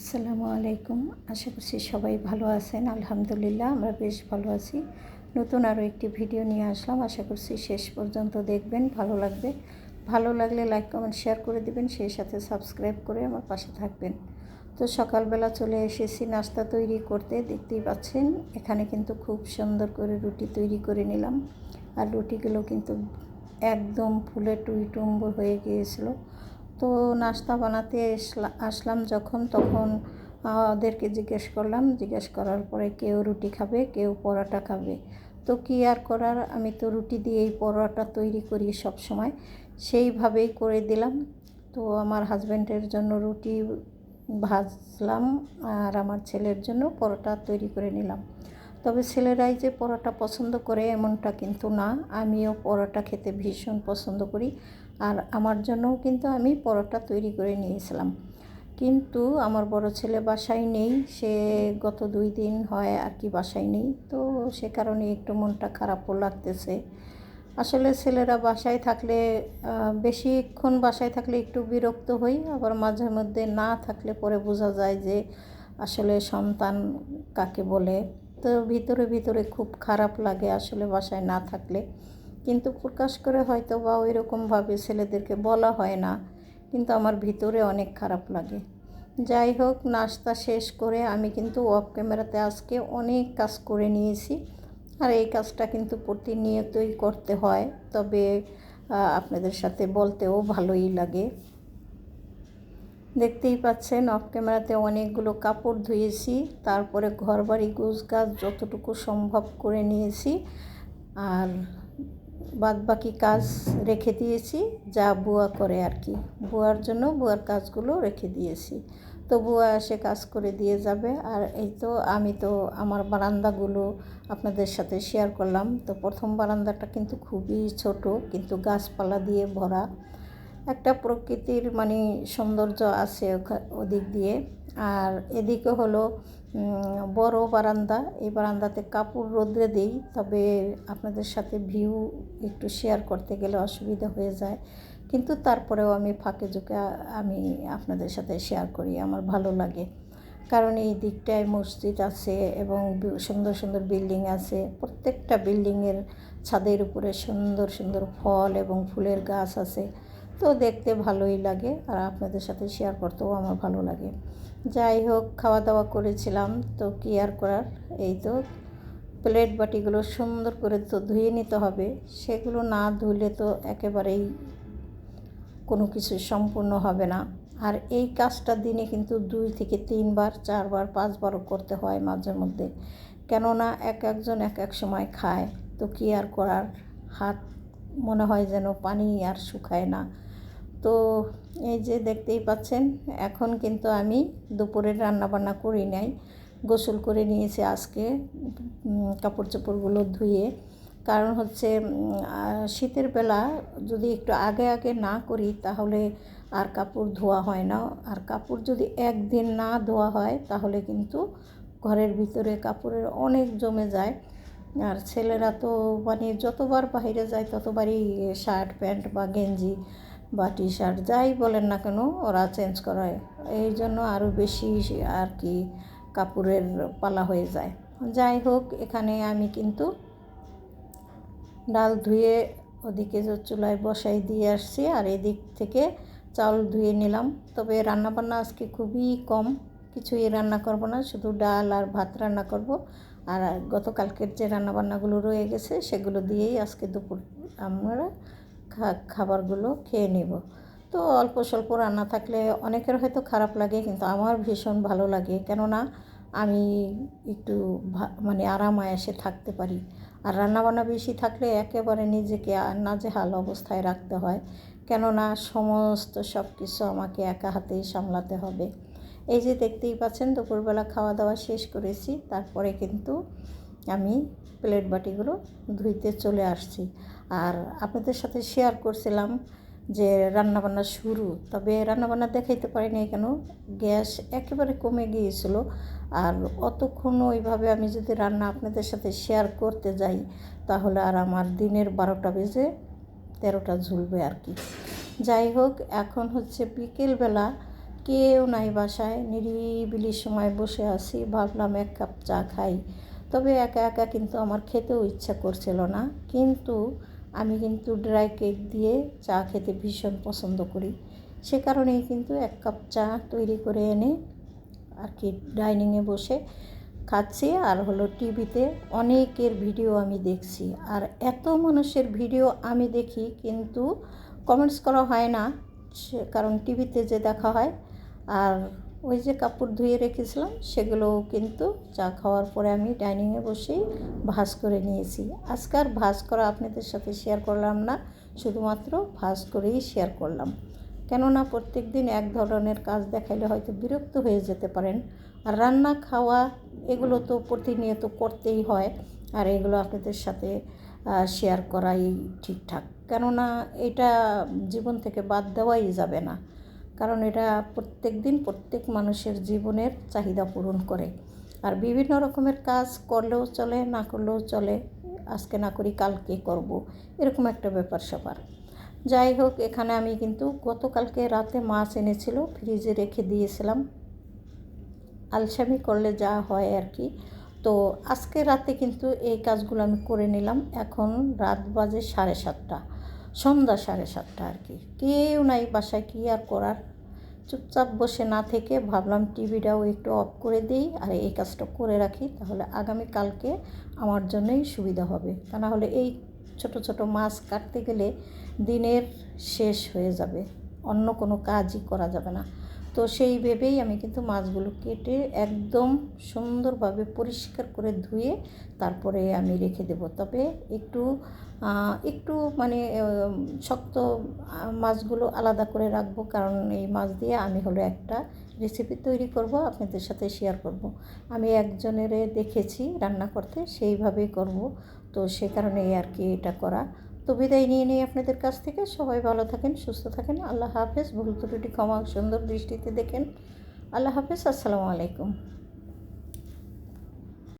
আসসালামু আলাইকুম। আশা করছি সবাই ভালো আছেন। আলহামদুলিল্লাহ, আমরা বেশ ভালো আছি। নতুন আরও একটি ভিডিও নিয়ে আসলাম। আশা করছি শেষ পর্যন্ত দেখবেন, ভালো লাগবে। ভালো লাগলে লাইক, কমেন্ট, শেয়ার করে দিবেন, সেই সাথে সাবস্ক্রাইব করে আমার পাশে থাকবেন। তো সকালবেলা চলে এসেছি নাস্তা তৈরি করতে। দেখতেই পাচ্ছেন, এখানে কিন্তু খুব সুন্দর করে রুটি তৈরি করে নিলাম। আর রুটিগুলো কিন্তু একদম ফুলে টুইটুম্ব হয়ে গিয়েছিল। তো নাস্তা বানাতে আসলাম যখন, তখন ওদেরকে জিজ্ঞেস করলাম, জিজ্ঞেস করার পরে কেউ রুটি খাবে, কেউ পরোটা খাবে। তো কী আর করার? আমি তো রুটি দিয়েই পরোটা তৈরি করি সব সময় সেইভাবেই করে দিলাম। তো আমার হাজব্যান্ডের জন্য রুটি ভাজলাম আর আমার ছেলের জন্য পরোটা তৈরি করে নিলাম। তবে ছেলেরাই যে পরোটা পছন্দ করে এমনটা কিন্তু না। আমিও পরোটা খেতে ভীষণ পছন্দ করি। আর আমার জন্যও কিন্তু আমি পরোটা তৈরি করে নিয়েছিলাম। কিন্তু আমার বড় ছেলে বাসায় নেই। সে গত দুই দিন হয় আর কি বাসায় নেই। তো সে কারণে একটু মনটা খারাপও লাগতেছে। আসলে ছেলেরা বাসায় থাকলে বেশিক্ষণ বাসায় থাকলে একটু বিরক্ত হই। আবার মাঝে মধ্যে না থাকলে পরে বোঝা যায় যে আসলে সন্তান কাকে বলে। তো ভিতরে ভিতরে খুব খারাপ লাগে আসলে বাসায় না থাকলে। কিন্তু প্রকাশ করে হয়তো বা ওই রকমভাবে ছেলেদেরকে বলা হয় না, কিন্তু আমার ভিতরে অনেক খারাপ লাগে। যাই হোক, নাস্তা শেষ করে আমি কিন্তু অফ ক্যামেরাতে আজকে অনেক কাজ করে নিয়েছি। আর এই কাজটা কিন্তু প্রতিনিয়তই করতে হয়, তবে আপনাদের সাথে বলতেও ভালোই লাগে। দেখতেই পাচ্ছেন অফ ক্যামেরাতে অনেকগুলো কাপড় ধুয়েছি, তারপরে ঘর বাড়ি গোছ গাছ যতটুকু সম্ভব করে নিয়েছি, আর বাদ বাকি কাজ রেখে দিয়েছি, যা বুয়া করে আর কি। বুয়ার জন্য বুয়ার কাজগুলো রেখে দিয়েছি। তো বুয়া এসে কাজ করে দিয়ে যাবে, আর এই তো আমি তো আমার বারান্দাগুলো আপনাদের সাথে শেয়ার করলাম। তো প্রথম বারান্দাটা কিন্তু খুবই ছোট, কিন্তু গাছপালা দিয়ে ভরা। একটা প্রকৃতির মানে সৌন্দর্য আছে ওদিক দিয়ে। আর এদিকে হলো বড় বারান্দা। এই বারান্দাতে কাপড় রোদ্রে দিই, তবে আপনাদের সাথে ভিউ একটু শেয়ার করতে গেলে অসুবিধা হয়ে যায়। কিন্তু তারপরেও আমি ফাঁকে ঝুঁকে, আমি আপনাদের সাথে শেয়ার করি, আমার ভালো লাগে। কারণ এই দিকটায় মসজিদ আছে এবং সুন্দর সুন্দর বিল্ডিং আছে। প্রত্যেকটা বিল্ডিংয়ের ছাদের উপরে সুন্দর সুন্দর ফল এবং ফুলের গাছ আছে। তো দেখতে ভালোই লাগে আর আপনাদের সাথে শেয়ার করতেও আমার ভালো লাগে। যাই হোক খাওয়া দাওয়া করেছিলাম, তো কী আর করার? এই তো প্লেট বাটিগুলো সুন্দর করে তো ধুয়ে নিতে হবে। সেগুলো না ধুলে তো একেবারেই কোনো কিছু সম্পূর্ণ হবে না। আর এই কাজটা দিনে কিন্তু দুই থেকে তিনবার, চারবার, পাঁচবারও করতে হয় মাঝে মধ্যে। কেননা এক একজন এক এক সময় খায়, তো কী আর করার? হাত মনে হয় যেন পানি আর শুকায় না। তো এই যে দেখতেই পাচ্ছেন, এখন কিন্তু আমি দুপুরের রান্নাবান্না করি নাই। গোসল করে নিয়েছি আজকে কাপড় চোপড়গুলো ধুয়ে। কারণ হচ্ছে শীতের বেলা যদি একটু আগে আগে না করি, তাহলে আর কাপড় ধোয়া হয় না। আর কাপড় যদি একদিন না ধোয়া হয়, তাহলে কিন্তু ঘরের ভিতরে কাপড়ের অনেক জমে যায়। আর ছেলেরা তো মানে যতবার বাইরে যায়, ততবারই শার্ট, প্যান্ট বা গেঞ্জি বা টি শার্ট যাই বলেন না কেন, ওরা চেঞ্জ করায়। এই জন্য আরও বেশি আর কি কাপড়ের পালা হয়ে যায়। যাই হোক, এখানে আমি কিন্তু ডাল ধুয়ে ওদিকে চুলায় বসাই দিয়ে আসছি, আর এদিক থেকে চাউল ধুয়ে নিলাম। তবে রান্নাবান্না আজকে খুবই কম, কিছুই রান্না করব না, শুধু ডাল আর ভাত রান্না করব। আর গতকালকের যে রান্নাবান্নাগুলো রয়ে গেছে, সেগুলো দিয়েই আজকে দুপুর আমরা খাবারগুলো খেয়ে নেব। তো অল্প স্বল্প রান্না থাকলে অনেকের হয়তো খারাপ লাগে, কিন্তু আমার ভীষণ ভালো লাগে। কেননা আমি একটু মানে আরাম আয়াসে থাকতে পারি। আর রান্নাবান্না বেশি থাকলে একেবারে নিজেকে নাজেহাল অবস্থায় রাখতে হয়। কেননা সমস্ত সব কিছু আমাকে একা হাতেই সামলাতে হবে। এই যে দেখতেই পাচ্ছেন, দুপুরবেলা খাওয়া দাওয়া শেষ করেছি। তারপরে কিন্তু আমি প্লেট বাটিগুলো ধুইতে চলে আসছি। আর আপনাদের সাথে শেয়ার করছিলাম যে রান্নাবান্না শুরু, তবে রান্নাবান্না দেখাইতে পারিনি কেন? গ্যাস একেবারে কমে গিয়েছিল। আর অতক্ষণ ওইভাবে আমি যদি রান্না আপনাদের সাথে শেয়ার করতে যাই, তাহলে আর আমার দিনের বারোটা বেজে তেরোটা ঝুলবে আর কি। যাই হোক, এখন হচ্ছে বিকেলবেলা। কেউ নাই বাসায়, নিরিবিলি সময় বসে আছি, ভাবলাম এক কাপ চা খাই। তবে একা একা কিন্তু আমার খেতেও ইচ্ছা করছিল না। কিন্তু আমি কিন্তু ড্রাই কেক দিয়ে চা খেতে ভীষণ পছন্দ করি। সে কারণেই কিন্তু এক কাপ চা তৈরি করে এনে আর কি ডাইনিংয়ে বসে খাচ্ছি আর হলো টিভিতে অনেকের ভিডিও আমি দেখছি। আর এত মানুষের ভিডিও আমি দেখি কিন্তু কমেন্টস করা হয় না, সে কারণ টিভিতে যে দেখা হয়। আর ওই যে কাপড় ধুয়ে রেখেছিলাম সেগুলোও কিন্তু চা খাওয়ার পরে আমি ডাইনিংয়ে বসেই ভাজ করে নিয়েছি। আজকে আর ভাজ করা আপনাদের সাথে শেয়ার করলাম না, শুধুমাত্র ভাজ করেই শেয়ার করলাম। কেননা প্রত্যেক দিন এক ধরনের কাজ দেখাইলে হয়তো বিরক্ত হয়ে যেতে পারেন। আর রান্না, খাওয়া, এগুলো তো প্রতিনিয়ত করতেই হয়, আর এগুলো আপনাদের সাথে শেয়ার করাই ঠিকঠাক। কেননা এটা জীবন থেকে বাদ দেওয়াই যাবে না। কারণ এটা প্রত্যেক দিন প্রত্যেক মানুষের জীবনের চাহিদা পূরণ করে। আর বিভিন্ন রকমের কাজ করলেও চলে, না করলেও চলে, আজকে না করি, কালকে করব, এরকম একটা ব্যাপার স্যাপার। যাই হোক, এখানে আমি কিন্তু গতকালকে রাতে মাছ এনেছিল, ফ্রিজে রেখে দিয়েছিলাম। আলসামি করলে যা হয় আর কি। তো আজকে রাতে কিন্তু এই কাজগুলো আমি করে নিলাম। এখন রাত বাজে সাড়ে সাতটা। সন্ধ্যা সাড়ে সাতটা আর কি। কেউ নাই বাসায়, কী আর করার? চুপচাপ বসে না থেকে ভাবলাম টিভিটাও একটু অফ করে দিই আর এই কাজটা করে রাখি, তাহলে আগামী কালকে আমার জন্যই সুবিধা হবে। তা না হলে এই ছোট ছোট মাছ কাটতে গেলে দিনের শেষ হয়ে যাবে, অন্য কোনো কাজই করা যাবে না। তো সেই ভেবেই আমি কিন্তু মাছগুলো কেটে একদম সুন্দরভাবে পরিষ্কার করে ধুয়ে তারপরে আমি রেখে দেবো। তবে একটু একটু মানে শক্ত মাছগুলো আলাদা করে রাখব। কারণ এই মাছ দিয়ে আমি হলো একটা রেসিপি তৈরি করব, আপনাদের সাথে শেয়ার করব। আমি একজনের দেখেছি রান্না করতে, সেইভাবেই করব। তো সে কারণে আর কি এটা করা। তো বিদায় নিয়ে নিই আপনাদের কাছ থেকে। সবাই ভালো থাকেন, সুস্থ থাকেন। আল্লাহ হাফেজ। ভুল ত্রুটি ক্ষমা সুন্দর দৃষ্টিতে দেখেন। আল্লাহ হাফেজ। আসসালামু আলাইকুম।